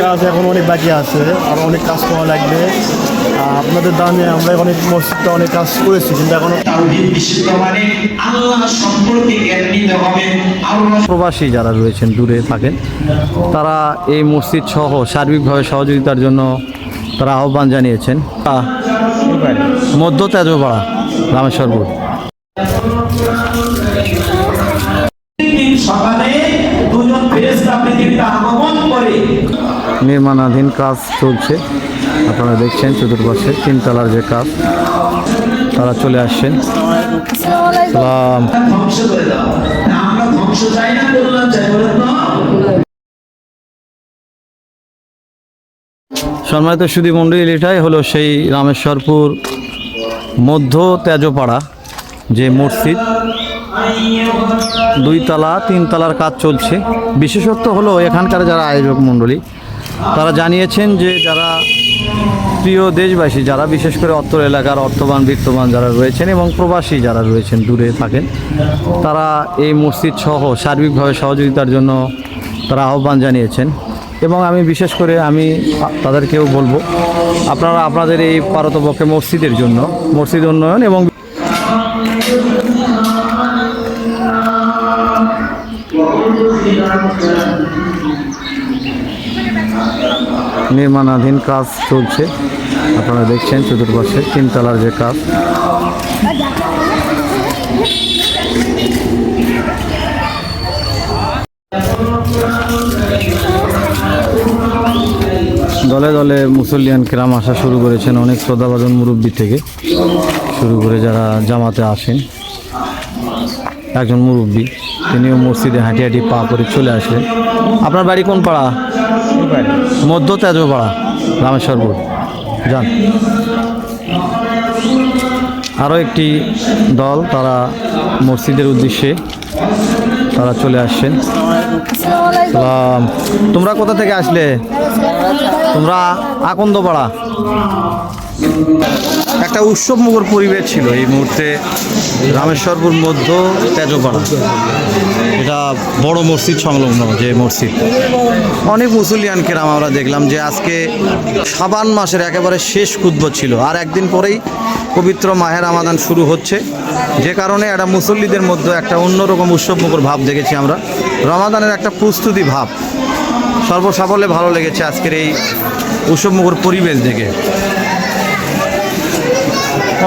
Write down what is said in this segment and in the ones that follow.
কাজ এখন অনেক বাকি আছে আর অনেক কাজ করা লাগবে। আপনাদের দানে আমরা অনেক মসজিদটা অনেক কাজ করেছি কিন্তু এখনও মানে প্রবাসী যারা রয়েছেন দূরে থাকেন তারা এই মসজিদ সহ সার্বিকভাবে সহযোগিতার জন্য তারা আহ্বান জানিয়েছেন। মধ্য তেজপাড়া রামেশ্বরপুর। সকালে নির্মাণাধীন কাজ চলছে। আপনারা দেখছেন চতুর্পাশে তিনতলার যে কাজ তারা চলে আসছেন সম্মানিত সুদী মণ্ডলী এটাই হলো সেই রামেশ্বরপুর মধ্য তেজপাড়া যে মসজিদ। দুই তলা তিন তলার কাজ চলছে। বিশেষত্ব হলো এখানকার যারা আয়োজক মণ্ডলী, তারা জানিয়েছেন যে যারা প্রিয় দেশবাসী, যারা বিশেষ করে অত্তর এলাকার অর্থবান, বিত্তবান যারা রয়েছেন এবং প্রবাসী যারা রয়েছেন, দূরে থাকেন, তারা এই মসজিদ সহ সার্বিকভাবে সহযোগিতার জন্য তারা আহ্বান জানিয়েছেন। এবং আমি বিশেষ করে আমি তাদেরকেও বলব, আপনারা আপনাদের এই পারতপক্ষে মসজিদের জন্য, মসজিদ উন্নয়ন এবং নির্মাণাধীন কাজ চলছে। আপনারা দেখছেন চতুর্পাশে তিনতলার যে কাজ। দলে দলে মুসল্লিয়ান কেরাম আসা শুরু করেছেন অনেক শ্রদ্ধাভাজন মুরব্বী থেকে। শুরু করে যারা জামাতে আসেন, একজন মুরব্বী। তিনিও মসজিদে হাঁটি হাঁটি পা করে চলে আসলেন। আপনার বাড়ি কোন পাড়া? মধ্য তেজপাড়া রামেশ্বরপুর যান। আরও একটি দল, তারা মসজিদের উদ্দেশ্যে তারা চলে আসছেন। তোমরা কোথা থেকে আসলে? তোমরা আকন্দপাড়া একটা উৎসব মুখর পরিবেশ ছিল এই মুহূর্তে রামেশ্বরপুর মধ্য তেজপাড়া। এটা বড় মসজিদ সংলগ্ন যে মসজিদ। অনেক মুসলিয়ান কেরাম আমরা দেখলাম যে আজকে সাবান মাসের একেবারে শেষ কুদ্ব ছিল। আর একদিন পরেই পবিত্র মাহের আমাদান শুরু হচ্ছে। যে কারণে একটা মুসল্লিদের মধ্যে একটা অন্যরকম উৎসব মুখর ভাব দেখেছি আমরা। রমাদানের একটা প্রস্তুতি ভাব। সর্বসাফল্যে ভালো লেগেছে আজকের এই উৎসব মুখর পরিবেশ দেখে।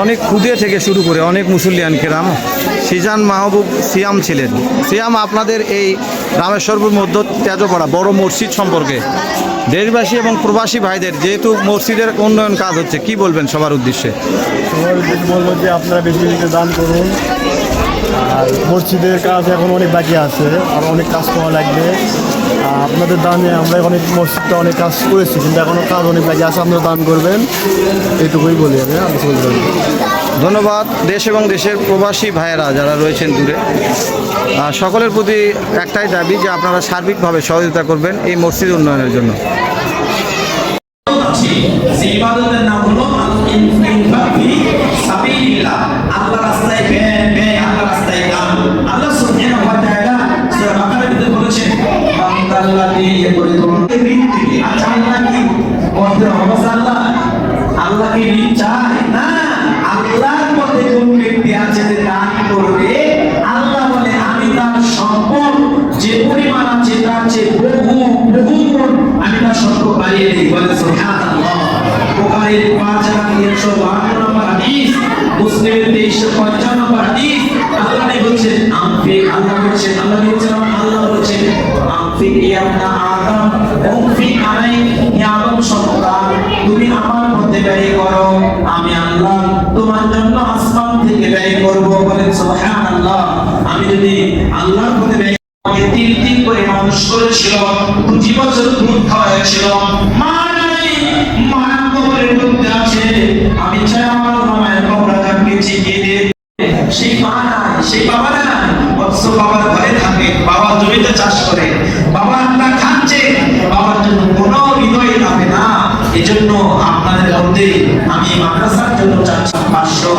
অনেক খুদে থেকে শুরু করে অনেক মুসল্লিয়ান কেরাম, সিজান মাহবুব সিয়াম ছিলেন। সিয়াম, আপনাদের এই রামেশ্বরপুর মধ্য তেজপাড়া বড় মসজিদ সম্পর্কে। দেশবাসী এবং প্রবাসী ভাইদের, যেহেতু মসজিদের উন্নয়ন কাজ হচ্ছে, কি বলবেন সবার উদ্দেশ্যে? সবার উদ্দেশ্যে বলব যে আপনারা বেশি বেশি দান করুন। আর মসজিদের কাজ এখন অনেক বাকি আছে আর অনেক কাজ করা লাগবে। আপনাদের দানে আমরা অনেক মসজিদটা অনেক কাজ করেছি কিন্তু এখনও কাজ অনেক বাকি আছে আপনারা দান করবেন। এইটুকুই বলি আমি। ধন্যবাদ দেশ এবং দেশের প্রবাসী ভাইয়েরা যারা রয়েছেন দূরে। সকলের প্রতি একটাই দাবি যে আপনারা সার্বিকভাবে সহযোগিতা করবেন এই মসজিদ উন্নয়নের জন্য। বান্দাল্লাযী ইয়াকুলুন ঋণ থেকে আচ্ছা আল্লাহ কি? করতে হবে আল্লাহ। আল্লাহ ঋণ চায় না। আল্লাহর পথে কোন ব্যক্তি আছে যে দান করবে? আল্লাহ বলে, আমি তার সম্পদ যে পরিমাণ আছে তার চেয়ে বহু বহু গুণ আমি তার সম্পদ বাড়িয়ে দিই। বলে বুখারীর 5352 নম্বর হাদিস, মুসলিমের 2355 নম্বর হাদিস। আল্লাহ বলছেন আমফি আল্লাহ বলছেন আল্লাহ বলছেন আল্লাহ বলছেন তুমি আমার করো, আমি আল্লাহ তোমার জন্য আসমান থেকে ব্যয় করব সুবহানাল্লাহ। আমি যদি আল্লাহর পথে ব্যয় তিন তিন করে মানুষ আমি চাই আমার মায়ের কবরটাকে চিকিয়ে দিয়ে সেই মা নাই সেই বাবা নাই অথচ বাবার ঘরে থাকে বাবা জমিতে চাষ করে বাবা আমরা খাচ্ছে বাবার জন্য কোনো হৃদয় থাকে না এজন্য আপনাদের মধ্যে আমি মাদ্রাসার জন্য চাচ্ছি পাঁচশো